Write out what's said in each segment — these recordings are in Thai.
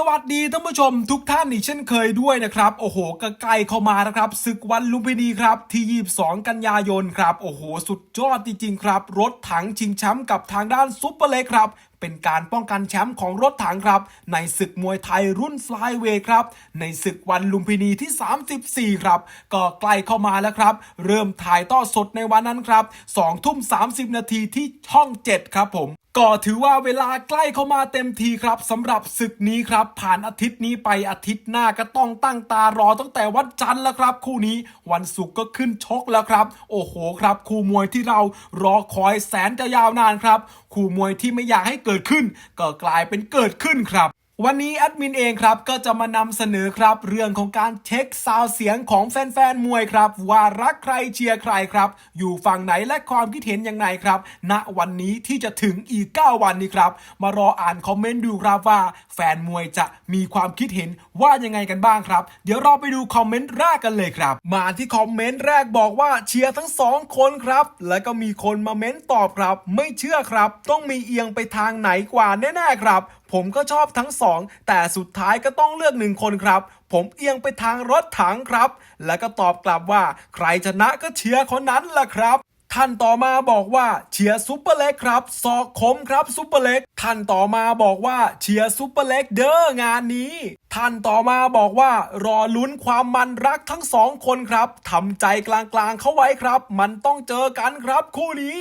สวัสดีท่านผู้ชมทุกท่านอีกเช่นเคยด้วยนะครับ โอ้โหก็ใกล้เข้ามานะครับศึกวันลุมพินีครับที่ 22 กันยายนครับ โอ้โห สุดยอดจริงๆครับ รถถังชิงแชมป์กับทางด้านซุปเปอร์เล็กครับเป็นการป้องกันแชมป์ของรถถังครับ ในศึกมวยไทยรุ่นฟลายเวทครับ ในศึกวันลุมพินีที่ 34 ครับ ก็ใกล้เข้ามาแล้วครับ เริ่มถ่ายทอสดในวันนั้นครับ2ทุ่ม 30 นาทีที่ช่อง 7 ครับผม ก็ถือว่าเวลาใกล้เข้ามาเต็มทีครับสำหรับศึกนี้ครับ ผ่านอาทิตย์นี้ไปอาทิตย์หน้าก็ต้องตั้งตารอตั้งแต่วันจันทร์แล้วครับ คู่นี้วันศุกร์ก็ขึ้นชกแล้วครับ โอ้โหครับ คู่มวยที่เรารอคอยแสนจะยาวนานครับ คู่มวยที่ไม่อยากให้เกิดขึ้น ก็กลายเป็นเกิดขึ้นครับ วันนี้แอดมินเองครับก็จะมานำเสนอครับ เรื่องของการเช็คซาวเสียงของแฟนๆมวยครับ ว่ารักใครเชียร์ใครครับ อยู่ฝั่งไหนและความคิดเห็นยังไงครับ ณวันนี้ที่จะถึงอีก 9 วันนี้ครับ มารออ่านคอมเมนต์ดูครับว่า แฟนมวยจะมีความคิดเห็นว่ายังไงกันบ้างครับ เดี๋ยวเราไปดูคอมเมนต์แรกกันเลยครับ มาที่คอมเมนต์แรกบอกว่าเชียร์ทั้งสองคนครับ แล้วก็มีคนมาเม้นตอบครับ ไม่เชื่อครับ ต้องมีเอียงไปทางไหนกว่าแน่ๆครับ ผมก็ชอบทั้งสองแต่สุดท้ายก็ต้องเลือกหนึ่งคนครับ ผมเอียงไปทางรถถังครับ แล้วก็ตอบกลับว่าใครชนะก็เชียร์คนนั้นล่ะครับท่านต่อมาบอกว่าเชียร์ซุปเปอร์เล็กครับศอกคมครับซุปเปอร์เล็กท่านต่อมาบอกว่าเชียร์ซุปเปอร์เล็กเด้องานนี้ ท่านต่อมาบอกว่ารอลุ้นความมันรักทั้งสองคนครับทำใจกลางๆเข้าไว้ครับ มันต้องเจอกันครับคู่นี้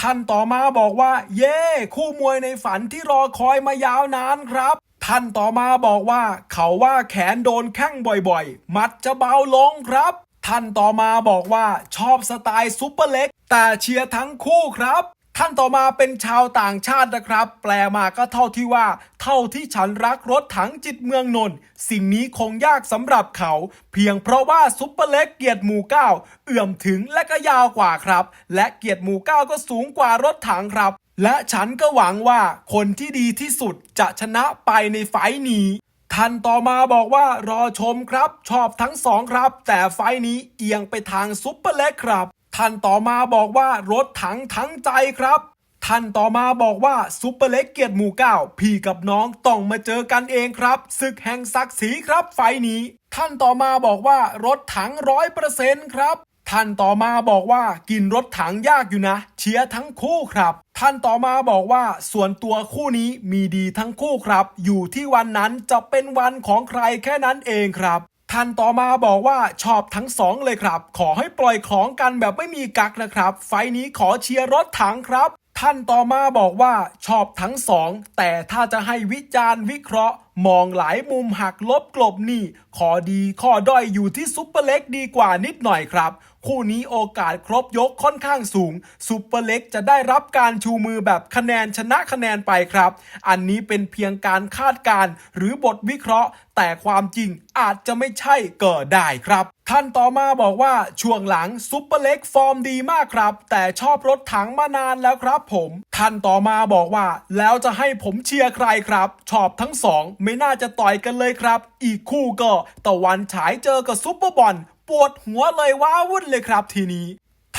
ท่านต่อมาบอกว่า เย่คู่มวยในฝันที่รอคอยมายาวนานครับ ท่านต่อมาบอกว่า เขาว่าแขนโดนแข้งบ่อยๆ มัดจะเบาลงครับ ท่านต่อมาบอกว่าชอบสไตล์ซุปเปอร์เล็ก แต่เชียร์ทั้งคู่ครับ ท่านต่อมาเป็นชาวต่างชาตินะครับ แปลมาก็เท่าที่ว่า เท่าที่ฉันรักรถถังจิตเมืองนนท์สิ่งนี้คงยากสำหรับเขา เพียงเพราะว่าซุปเปอร์เล็กเกียรติหมู่เก้าเอื่อมถึงและก็ยาวกว่าครับ และเกียรติหมู่เก้าก็สูงกว่ารถถังครับ และฉันก็หวังว่าคนที่ดีที่สุดจะชนะไปในไฟท์นี้ท่านต่อมาบอกว่ารอชมครับ ชอบทั้งสองครับ แต่ไฟนี้เอียงไปทางซุปเปอร์เล็กครับ ท่านต่อมาบอกว่ารถถังทั้งใจครับ ท่านต่อมาบอกว่าซุปเปอร์เล็กเกียรติหมู่เก้าพี่กับน้องต้องมาเจอกันเองครับศึกแห่งศักดิ์ศรีครับ ไฟนี้ ท่านต่อมาบอกว่ารถถังร้อยเปอร์เซ็นต์ครับ ท่านต่อมาบอกว่ากินรถถังยากอยู่นะ เชียร์ทั้งคู่ครับ ท่านต่อมาบอกว่าส่วนตัวคู่นี้มีดีทั้งคู่ครับ อยู่ที่วันนั้นจะเป็นวันของใครแค่นั้นเองครับท่านต่อมาบอกว่าชอบทั้งสองเลยครับ ขอให้ปล่อยของกันแบบไม่มีกักนะครับ ไฟนี้ขอเชียร์รถถังครับ ท่านต่อมาบอกว่าชอบทั้งสอง แต่ถ้าจะให้วิจารณ์วิเคราะห์ มองหลายมุมหักลบกลบนี่ขอดีข้อด้อยอยู่ที่ซุปเปอร์เล็กดีกว่านิดหน่อยครับ คู่นี้โอกาสครบยกค่อนข้างสูงซุปเปอร์เล็กจะได้รับการชูมือแบบคะแนนชนะคะแนนไปครับ อันนี้เป็นเพียงการคาดการณ์หรือบทวิเคราะห์ แต่ความจริงอาจจะไม่ใช่เกิดได้ครับ ท่านต่อมาบอกว่าช่วงหลังซุปเปอร์เล็กฟอร์มดีมากครับ แต่ชอบรถถังมานานแล้วครับผม ท่านต่อมาบอกว่า แล้วจะให้ผมเชียร์ใครครับ ชอบทั้งสองไม่น่าจะต่อยกันเลยครับ อีกคู่ก็ตะวันฉายเจอกับซุปเปอร์บอลปวดหัวเลยว้าวุ่นเลยครับทีนี้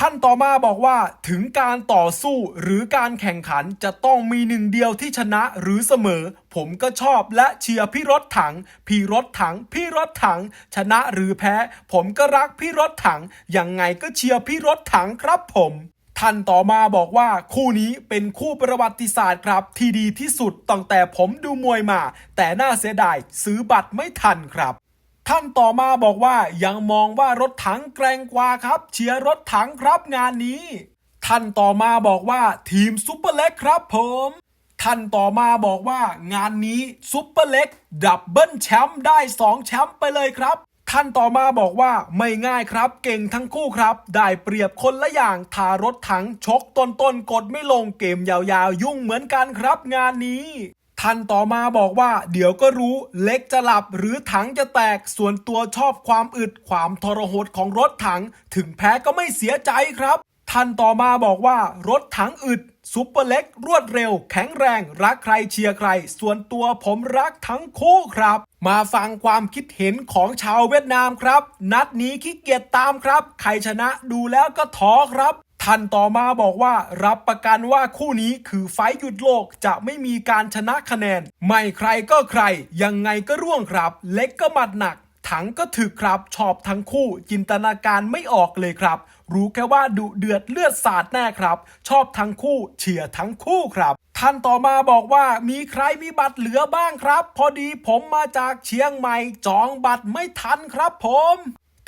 ท่านต่อมาบอกว่าถึงการต่อสู้หรือการแข่งขันจะต้องมีหนึ่งเดียวที่ชนะหรือเสมอ ผมก็ชอบและเชียร์พี่รถถัง พี่รถถัง พี่รถถัง ชนะหรือแพ้ ผมก็รักพี่รถถัง ยังไงก็เชียร์พี่รถถังครับผมท่านต่อมาบอกว่าคู่นี้เป็นคู่ประวัติศาสตร์ครับที่ดีที่สุดตั้งแต่ผมดูมวยมา แต่น่าเสียดายซื้อบัตรไม่ทันครับ ท่านต่อมาบอกว่ายังมองว่ารถถังแกร่งกว่าครับ เชียร์รถถังครับงานนี้ ท่านต่อมาบอกว่าทีมซุปเปอร์เล็กครับผม ท่านต่อมาบอกว่างานนี้ซุปเปอร์เล็กดับเบิลแชมป์ได้ 2 แชมป์ไปเลยครับ ท่านต่อมาบอกว่าไม่ง่ายครับ เก่งทั้งคู่ครับ ได้เปรียบคนละอย่างทารถถังชกต้นต้นๆกดไม่ลงเกมยาวๆ ยุ่งเหมือนกันครับงานนี้ ท่านต่อมาบอกว่า เดี๋ยวก็รู้เล็กจะหลับหรือถังจะแตกส่วนตัวชอบความอึดความทรหดของรถถัง ถึงแพ้ก็ไม่เสียใจครับ ท่านต่อมาบอกว่ารถถังอึดซุปเปอร์เล็กรวดเร็ว แข็งแรง รักใครเชียร์ใคร ส่วนตัวผมรักทั้งคู่ครับ มาฟังความคิดเห็นของชาวเวียดนามครับ นัดนี้ขี้เกียจตามครับ ใครชนะดูแล้วก็ท้อครับ ท่านต่อมาบอกว่ารับประกันว่าคู่นี้คือไฟหยุดโลกจะไม่มีการชนะคะแนน ไม่ใครก็ใคร ยังไงก็ร่วงครับ เล็กก็หมัดหนัก ถังก็ถึกครับ ชอบทั้งคู่ จินตนาการไม่ออกเลยครับ รู้แค่ว่าดุเดือดเลือดสาดแน่ครับ ชอบทั้งคู่ เชียร์ทั้งคู่ครับท่านต่อมาบอกว่ามีใครมีบัตรเหลือบ้างครับ พอดีผมมาจากเชียงใหม่จองบัตรไม่ทันครับผม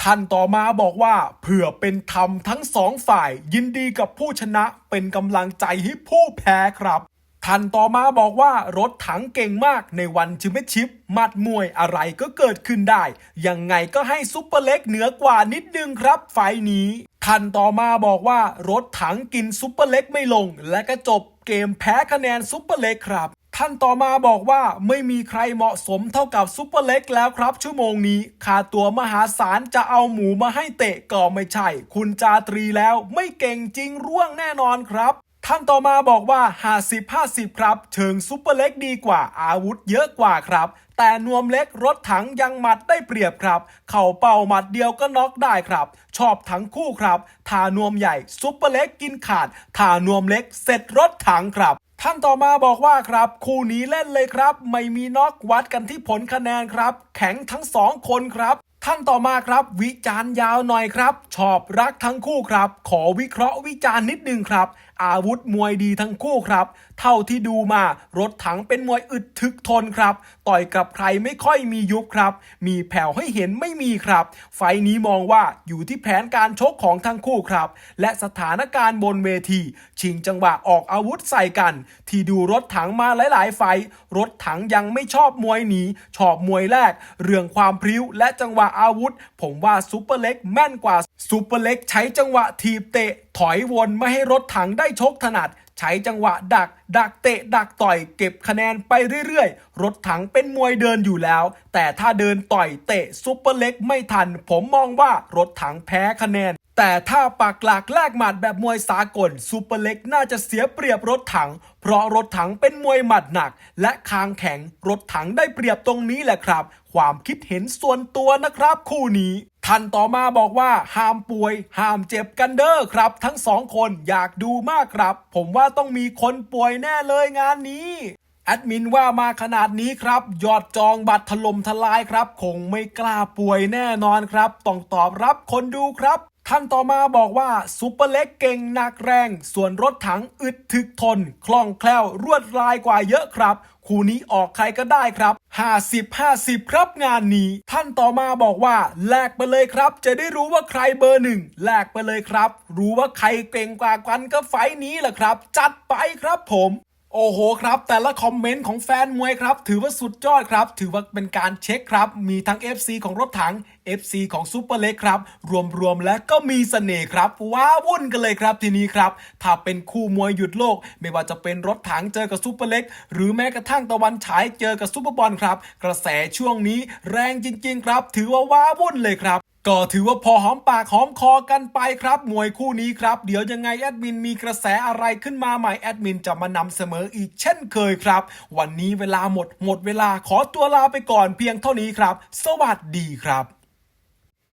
ท่านต่อมาบอกว่าเผื่อเป็นธรรมทั้งสองฝ่าย ยินดีกับผู้ชนะเป็นกำลังใจให้ผู้แพ้ครับท่านต่อมาบอกว่ารถถังเก่งมากในวันชิมชิปมัดมวยอะไรก็เกิดขึ้นได้ ยังไงก็ให้ซุปเปอร์เล็กเหนือกว่านิดนึงครับไฟนี้ท่านต่อมาบอกว่ารถถังกินซุปเปอร์เล็กไม่ลง และก็จบเกมแพ้คะแนนซุปเปอร์เล็กครับ ท่านต่อมาบอกว่าไม่มีใครเหมาะสมเท่ากับซุปเปอร์เล็กแล้วครับ ชั่วโมงนี้ค่าตัวมหาศาลจะเอาหมูมาให้เตะก็ไม่ใช่ คุณจาตรีแล้วไม่เก่งจริงร่วงแน่นอนครับท่านต่อมาบอกว่า 50-50 ครับ เชิงซุปเปอร์เล็กดีกว่าอาวุธเยอะกว่าครับ แต่นวมเล็กรถถังยังหมัดได้เปรียบครับ เข่าเป่าหมัดเดียวก็น็อกได้ครับ ชอบทั้งคู่ครับ ทานวมใหญ่ซุปเปอร์เล็กกินขาด ทานวมเล็กเสร็จรถถังครับ ท่านต่อมาบอกว่าครับ คู่นี้เล่นเลยครับ ไม่มีน็อกวัดกันที่ผลคะแนนครับ แข็งทั้งสองคนครับ ท่านต่อมาครับ วิจารณ์ยาวหน่อยครับ ชอบรักทั้งคู่ครับ ขอวิเคราะห์วิจารณ์นิดนึงครับ อาวุธมวยดีทั้งคู่ครับ เท่าที่ดูมารถถังเป็นมวยอึดทึกทนครับ ต่อยกับใครไม่ค่อยมียุบครับ มีแผ่วให้เห็นไม่มีครับ ไฟนี้มองว่าอยู่ที่แผนการชกของทั้งคู่ครับ และสถานการณ์บนเวที ชิงจังหวะออกอาวุธใส่กัน ที่ดูรถถังมาหลาย ๆ ไฟ รถถังยังไม่ชอบมวยหนีชอบมวยแรก เรื่องความพริ้วและจังหวะอาวุธ ผมว่าซูเปอร์เล็กแม่นกว่าซูเปอร์เล็กใช้จังหวะทีบเตะ ถอยวนไม่ให้รถถังได้ชกถนัด ใช้จังหวะดัก ดักเตะ ดักต่อย เก็บคะแนนไปเรื่อยๆ รถถังเป็นมวยเดินอยู่แล้ว แต่ถ้าเดินต่อยเตะซูเปอร์เล็กไม่ทัน ผมมองว่ารถถังแพ้คะแนน แต่ถ้าปักหลักแลกหมัดแบบมวยสากลซูเปอร์เล็กน่าจะเสียเปรียบรถถัง เพราะรถถังเป็นมวยหมัดหนัก และคางแข็งรถถังได้เปรียบตรงนี้แหละครับ ความคิดเห็นส่วนตัวนะครับคู่นี้ท่านต่อมาบอกว่าห้ามป่วย ห้ามเจ็บกันเด้อครับ ทั้งสองคนอยากดูมากครับ ผมว่าต้องมีคนป่วยแน่เลยงานนี้แอดมินว่ามาขนาดนี้ครับ ยอดจองบัตรถล่มทลายครับ คงไม่กล้าป่วยแน่นอนครับ ต้องตอบรับคนดูครับ ท่านต่อมาบอกว่าซูเปอร์เล็กเก่งหนักแรง ส่วนรถถังอึดถึกทน คล่องแคล่วรวดลายกว่าเยอะครับ คู่นี้ออกใครก็ได้ครับ 50-50 ครับงานนี้ ท่านต่อมาบอกว่าแลกไปเลยครับ จะได้รู้ว่าใครเบอร์หนึ่งแลกไปเลยครับ รู้ว่าใครเก่งกว่ากันก็ไฟนี้แหละครับ จัดไปครับผม โอ้โหครับ แต่ละคอมเมนต์ของแฟนมวยครับ ถือว่าสุดยอดครับ ถือว่าเป็นการเช็คครับ มีทั้ง FC ของรถถัง FC ของซูเปอร์เล็กครับ รวมๆ แล้วก็มีเสน่ห์ครับ ว้าวุ่นกันเลยครับทีนี้ครับ ถ้าเป็นคู่มวยหยุดโลก ไม่ว่าจะเป็นรถถังเจอกับซูเปอร์เล็ก หรือแม้กระทั่งตะวันฉายเจอกับซูเปอร์บอลครับ กระแสช่วงนี้แรงจริง ๆ ครับ ถือว่าว้าวุ่นเลยครับ ก็ถือว่าพอหอมปากหอมคอกันไปครับ มวยคู่นี้ครับ เดี๋ยวยังไงแอดมินมีกระแสอะไรขึ้นมาใหม่แอดมินจะมานำเสมออีกเช่นเคยครับ วันนี้เวลาหมดหมดเวลาขอตัวลาไปก่อนเพียงเท่านี้ครับ สวัสดีครับ